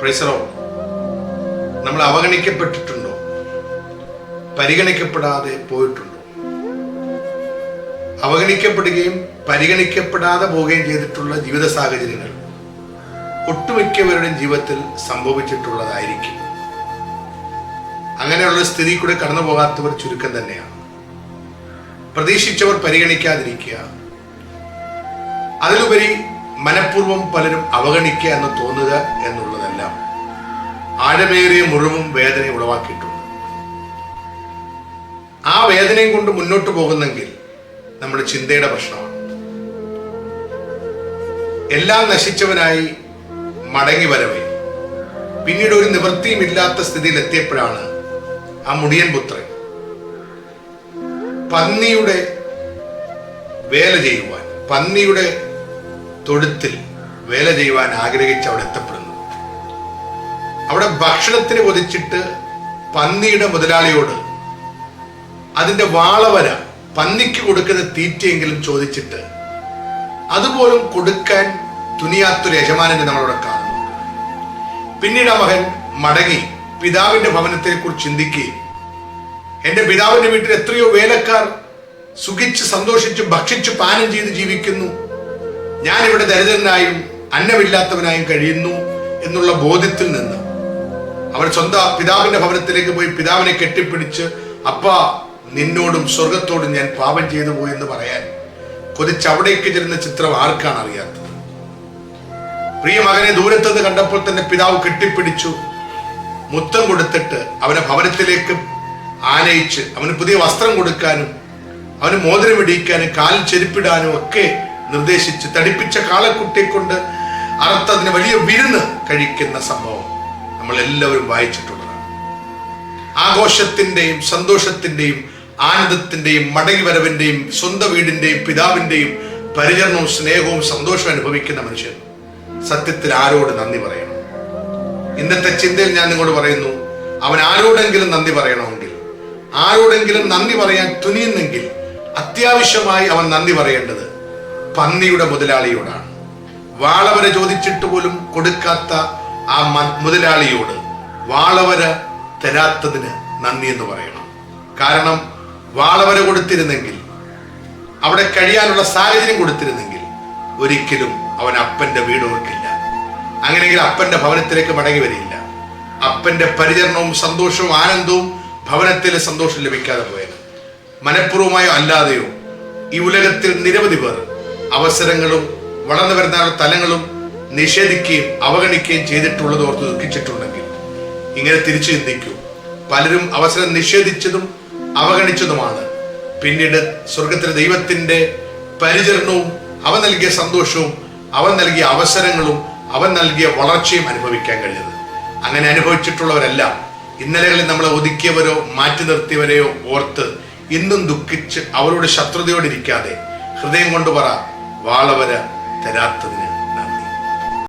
പ്രൈസറോ നമ്മൾ അവഗണിക്കപ്പെട്ടിട്ടുണ്ടോ? പരിഗണിക്കപ്പെടാതെ പോയിട്ടുണ്ടോ? അവഗണിക്കപ്പെടുകയും പരിഗണിക്കപ്പെടാതെ പോവുകയും ചെയ്തിട്ടുള്ള ജീവിത സാഹചര്യങ്ങൾ ഒട്ടുമിക്കവരുടെയും ജീവിതത്തിൽ സംഭവിച്ചിട്ടുള്ളതായിരിക്കും. അങ്ങനെയുള്ള സ്ഥിതി കൂടെ കടന്നു പോകാത്തവർ ചുരുക്കം തന്നെയാണ്. പ്രതീക്ഷിച്ചവർ പരിഗണിക്കാതിരിക്കുക. അതിലുപരി മനഃപൂർവം പലരും അവഗണിക്കുക എന്ന് തോന്നുക എന്നുള്ളതെല്ലാം ആഴമേറിയ മുറിവും വേദനയും ഉളവാക്കിയിട്ടുണ്ട്. ആ വേദനയും കൊണ്ട് മുന്നോട്ട് പോകുന്നെങ്കിൽ നമ്മുടെ ചിന്തയുടെ പ്രശ്നമാണ്. എല്ലാം നശിച്ചവനായി മടങ്ങി വരവേ. പിന്നീട് ഒരു നിവൃത്തിയും ഇല്ലാത്ത സ്ഥിതിയിൽ എത്തിയപ്പോഴാണ് ആ മുടിയൻ പുത്രൻ പന്നിയുടെ വേല ചെയ്യുവാൻ പന്നിയുടെ തൊഴുത്തിൽ വേല ചെയ്യുവാൻ ആഗ്രഹിച്ച് അവിടെ എത്തപ്പെടുന്നു. അവിടെ ഭക്ഷണത്തിന് കൊതിച്ചിട്ട് പന്നിയുടെ മുതലാളിയോട് അതിന്റെ വാളവര പന്നിക്ക് കൊടുക്കുന്ന തീറ്റയെങ്കിലും ചോദിച്ചിട്ട് അതുപോലും കൊടുക്കാൻ തുനിയാത്തൊരു യജമാനനെ നമ്മളവിടെ കാണുന്നു. പിന്നീട് മകൻ മടങ്ങി പിതാവിന്റെ ഭവനത്തെ കുറിച്ച് ചിന്തിക്കുകയും എന്റെ പിതാവിന്റെ വീട്ടിൽ എത്രയോ വേലക്കാർ സുഖിച്ച് സന്തോഷിച്ച് ഭക്ഷിച്ച് പാനം ചെയ്ത് ജീവിക്കുന്നു. ഞാൻ ഇവിടെ ദരിദ്രനായും അന്നമില്ലാത്തവനായും കഴിയുന്നു എന്നുള്ള ബോധ്യത്തിൽ നിന്ന് അവൻ സ്വന്തം പിതാവിന്റെ ഭവനത്തിലേക്ക് പോയി പിതാവിനെ കെട്ടിപ്പിടിച്ച് അപ്പ നിന്നോടും സ്വർഗത്തോടും ഞാൻ പാപം ചെയ്തു പോയി എന്ന് പറയാൻ കൊതിച്ച് അവിടേക്ക് ചെല്ലുന്ന ചിത്രം ആർക്കാണ് അറിയാത്തത്? പ്രിയ മകനെ ദൂരത്തുനിന്ന് കണ്ടപ്പോൾ തന്നെ പിതാവ് കെട്ടിപ്പിടിച്ചു. മുത്തം കൊടുത്തിട്ട് അവനെ ഭവനത്തിലേക്ക് ആനയിച്ച് അവന് പുതിയ വസ്ത്രം കൊടുക്കാനും അവന് മോതിരം ഇടിയിക്കാനും കാലിൽ ചെരുപ്പിടാനും ഒക്കെ നിർദ്ദേശിച്ച് തടിപ്പിച്ച കാളക്കുട്ടിയെ കൊണ്ട് അറുത്തതിന് വലിയ വിരുന്ന് കഴിക്കുന്ന സംഭവം നമ്മൾ എല്ലാവരും വായിച്ചിട്ടുള്ളതാണ്. ആഘോഷത്തിന്റെയും സന്തോഷത്തിന്റെയും ആനന്ദത്തിന്റെയും മടങ്ങിവരവിന്റെയും സ്വന്തം വീടിന്റെയും പിതാവിന്റെയും പരിചരണവും സ്നേഹവും സന്തോഷവും അനുഭവിക്കുന്ന മനുഷ്യൻ സത്യത്തിൽ ആരോട് നന്ദി പറയണം? ഇന്നത്തെ ചിന്തയിൽ ഞാൻ നിങ്ങളോട് പറയുന്നു അവൻ ആരോടെങ്കിലും നന്ദി പറയണമെങ്കിൽ ആരോടെങ്കിലും നന്ദി പറയാൻ തുനിയുന്നെങ്കിൽ അത്യാവശ്യമായി അവൻ നന്ദി പറയേണ്ടത് പന്നിയുടെ മുതലാളിയോടാണ്. വാളവര ചോദിച്ചിട്ട് പോലും കൊടുക്കാത്ത ആ മുതലാളിയോട് വാളവര തരാത്തതിന് നന്ദി എന്ന് പറയണം. കാരണം വാളവര കൊടുത്തിരുന്നെങ്കിൽ അവിടെ കഴിയാനുള്ള സാഹചര്യം കൊടുത്തിരുന്നെങ്കിൽ ഒരിക്കലും അവൻ അപ്പന്റെ വീട് ഓർക്കില്ല. അങ്ങനെയെങ്കിൽ അപ്പന്റെ ഭവനത്തിലേക്ക് മടങ്ങി വരില്ല. അപ്പന്റെ പരിചരണവും സന്തോഷവും ആനന്ദവും ഭവനത്തിലെ സന്തോഷം ലഭിക്കാതെ പോയത് മനഃപൂർവമായോ അല്ലാതെയോ ഈ ഉലകത്തിൽ നിരവധി പേർ അവസരങ്ങളും വളർന്നു വരുന്ന തലങ്ങളും നിഷേധിക്കുകയും അവഗണിക്കുകയും ചെയ്തിട്ടുള്ളത് ഓർത്ത് ദുഃഖിച്ചിട്ടുണ്ടെങ്കിൽ ഇങ്ങനെ തിരിച്ചു ചിന്തിക്കൂ. പലരും അവസരം നിഷേധിച്ചതും അവഗണിച്ചതുമാണ്. പിന്നീട് സ്വർഗത്തിലെ ദൈവത്തിന്റെ പരിചരണവും അവൻ നൽകിയ സന്തോഷവും അവൻ നൽകിയ അവസരങ്ങളും അവൻ നൽകിയ വളർച്ചയും അനുഭവിക്കാൻ കഴിഞ്ഞത്. അങ്ങനെ അനുഭവിച്ചിട്ടുള്ളവരെല്ലാം ഇന്നലകളിൽ നമ്മളെ ഒതുക്കിയവരോ മാറ്റി നിർത്തിയവരെയോ ഓർത്ത് ഇന്നും ദുഃഖിച്ച് അവരോട് ശത്രുതയോടിരിക്കാതെ ഹൃദയം കൊണ്ട് പറ വാളവര തരാത്തതിന്